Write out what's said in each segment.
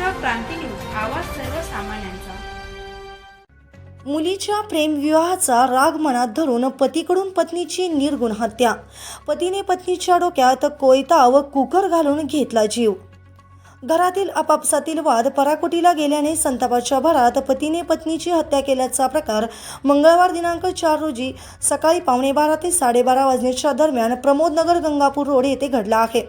Maharashtra Kranti news आवाज सर्वसामान्यांचा. मुलीच्या प्रेमविवाहाचा राग मनात धरून पतीकडून पत्नीची निर्गुण हत्या. पतीने पत्नीच्या डोक्यात कोयता व कुकर घालून घेतला जीव. घरातील आपापसातील वाद पराकोटीला गेल्याने संतापाच्या भरात पतीने पत्नीची हत्या केल्याचा प्रकार मंगळवार दिनांक चार रोजी सकाळी पावणे बारा ते साडेबारा वाजण्याच्या दरम्यान प्रमोदनगर गंगापूर रोड येथे घडला आहे.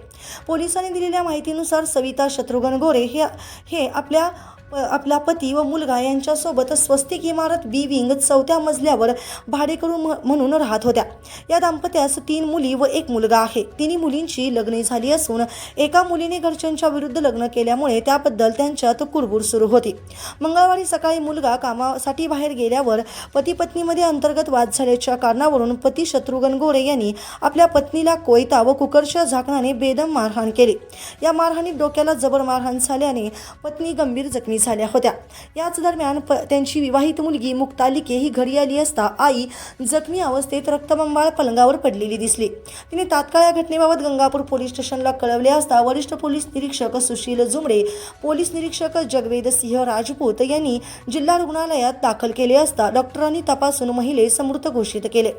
पोलिसांनी दिलेल्या माहितीनुसार सविता शत्रुघ्न गोरे हे हे आपल्या प- आपला पती व मुलगा यांच्यासोबत स्वस्तिक इमारत बी विंग चौथ्या मजल्यावर भाडेकरू म्हणून राहत होत्या. या दाम्पत्यास तीन मुली व एक मुलगा आहे. तिन्ही मुलींची लग्ने झाली असून एका मुलीने घरच्यांच्या विरुद्ध लग्न केल्यामुळे त्याबद्दल त्यांच्यात कुरबुर सुरू होती. मंगळवारी सकाळी मुलगा कामासाठी बाहेर गेल्यावर पती पत्नीमध्ये अंतर्गत वाद झाल्याच्या कारणावरून पती शत्रुघ्न गोरे यांनी आपल्या पत्नीला कोयता व कुकरच्या झाकणाने बेदम मारहाण केली. या मारहाणीत डोक्याला जबर मारहाण झाल्याने पत्नी गंभीर जखमी झाल्या होत्या. याच दरम्यान प त्यांची विवाहित मुलगी मुक्तालिके ही घरी आली असता आई जखमी अवस्थेत रक्तबंबाळ पलंगावर पडलेली दिसली. तिने तात्काळ या घटनेबाबत गंगापूर पोलीस स्टेशनला कळवले असता वरिष्ठ पोलीस निरीक्षक सुशील जुमडे पोलीस निरीक्षक जगवेद सिंह राजपूत यांनी जिल्हा रुग्णालयात दाखल केले असता डॉक्टरांनी तपासून महिलेस मृत घोषित केले.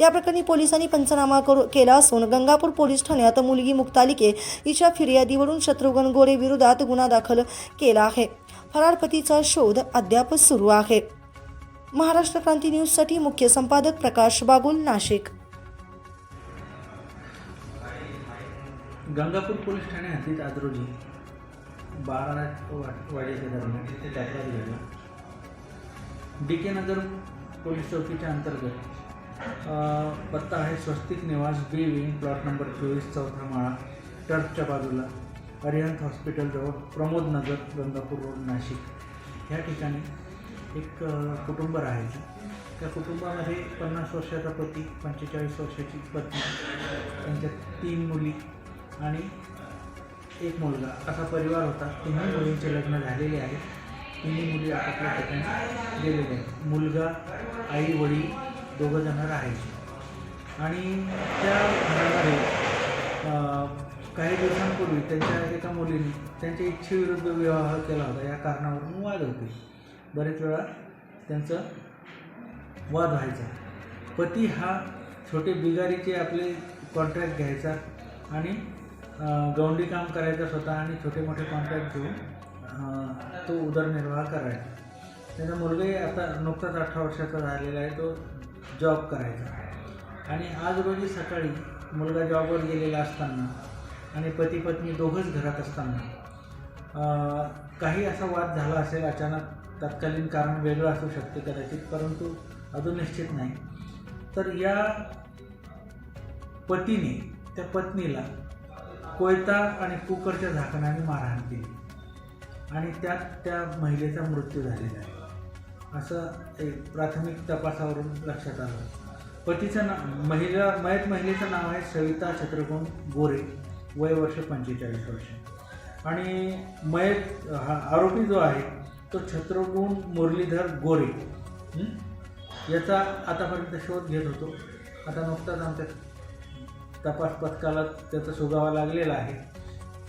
या प्रकरणी पोलिसांनी पंचनामा करू केला असून गंगापूर पोलीस ठाण्यात मुलगी मुक्तालिके हिच्या फिर्यादीवरून शत्रुघ्न गोरे विरोधात गुन्हा दाखल केला आहे. फरारपतीचा शोध अद्याप सुरू आहे. महाराष्ट्र क्रांती न्यूजसाठी मुख्य संपादक प्रकाश बागुल नाशिक. गंगापूर पोलीस ठाणे हद्दीत आज रोजी बारा वाजेच्या दरम्यान तिथे तक्रार झाली डी के नगर पोलीस चौकीच्या अंतर्गत पत्ता आहे स्वस्तिक निवास बी विंग प्लॉट नंबर चोवीस चौथा माळा टर्फच्या बाजूला. अरिहंत हॉस्पिटलजवळ प्रमोद नगर गंगापूर रोड नाशिक. ह्या ठिकाणी एक कुटुंब राहायचं. त्या कुटुंबामध्ये पन्नास वर्षाचा पती पंचेचाळीस वर्षाची पत्नी त्यांच्या तीन मुली आणि एक मुलगा. असा परिवार होता. तिन्ही मुलींचे लग्न झालेले आहे तिन्ही मुली आपापल्या ठिकाणी गेलेले आहेत. मुलगा आई वडील दोघंजणं राहायचे. आणि त्या घरामध्ये काही दिवसांपूर्वी त्यांच्या एका मुलीने त्यांच्या इच्छेविरुद्ध विवाह केला होता. या कारणावरून वाद होते. बरेच वेळा त्यांचं वाद व्हायचा. पती हा छोटे बिगारीचे आपले कॉन्ट्रॅक्ट घ्यायचा आणि गवंडी काम करायचा स्वतः आणि छोटे मोठे कॉन्ट्रॅक्ट घेऊन तो उदरनिर्वाह करायचा. त्याचा मुलगाही आता नुकताच अठरा वर्षाचा झालेला आहे तो जॉब करायचा. आणि आज रोजी सकाळी मुलगा जॉबवर गेलेला असताना आणि पती पत्नी दोघंच घरात असताना. काही असा वाद झाला असेल अचानक तत्कालीन कारण वेगळं असू शकते कदाचित परंतु अजून निश्चित नाही. तर या पतीने त्या पत्नीला कोयता आणि कुकरच्या झाकणाने मारहाण केली. आणि त्यात त्या महिलेचा मृत्यू झालेला आहे. असं एक प्राथमिक तपासावरून लक्षात आलं. पतीचं ना महिला मयत महिलेचं नाव आहे सविता छत्रगुण गोरे. वय वर्ष पंचेचाळीस वर्ष. आणि मयत हा आरोपी जो आहे तो छत्रगुण मुरलीधर गोरे? याचा आतापर्यंत शोध घेत होतो. आता नुकताच आमच्या तपास पथकाला त्याचा सुगावा लागलेला आहे.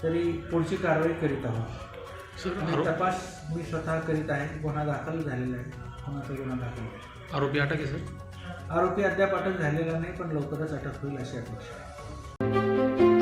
तरी पुढची कारवाई करीत आहोत. तपास मी स्वतः करीत आहे. गुन्हा दाखल झालेला आहे. गुन्ह्याचा गुन्हा दाखल आहे. आरोपी अटक आहे सर? आरोपी अद्याप अटक झालेला नाही पण लवकरच अटक होईल अशी अपेक्षा आहे.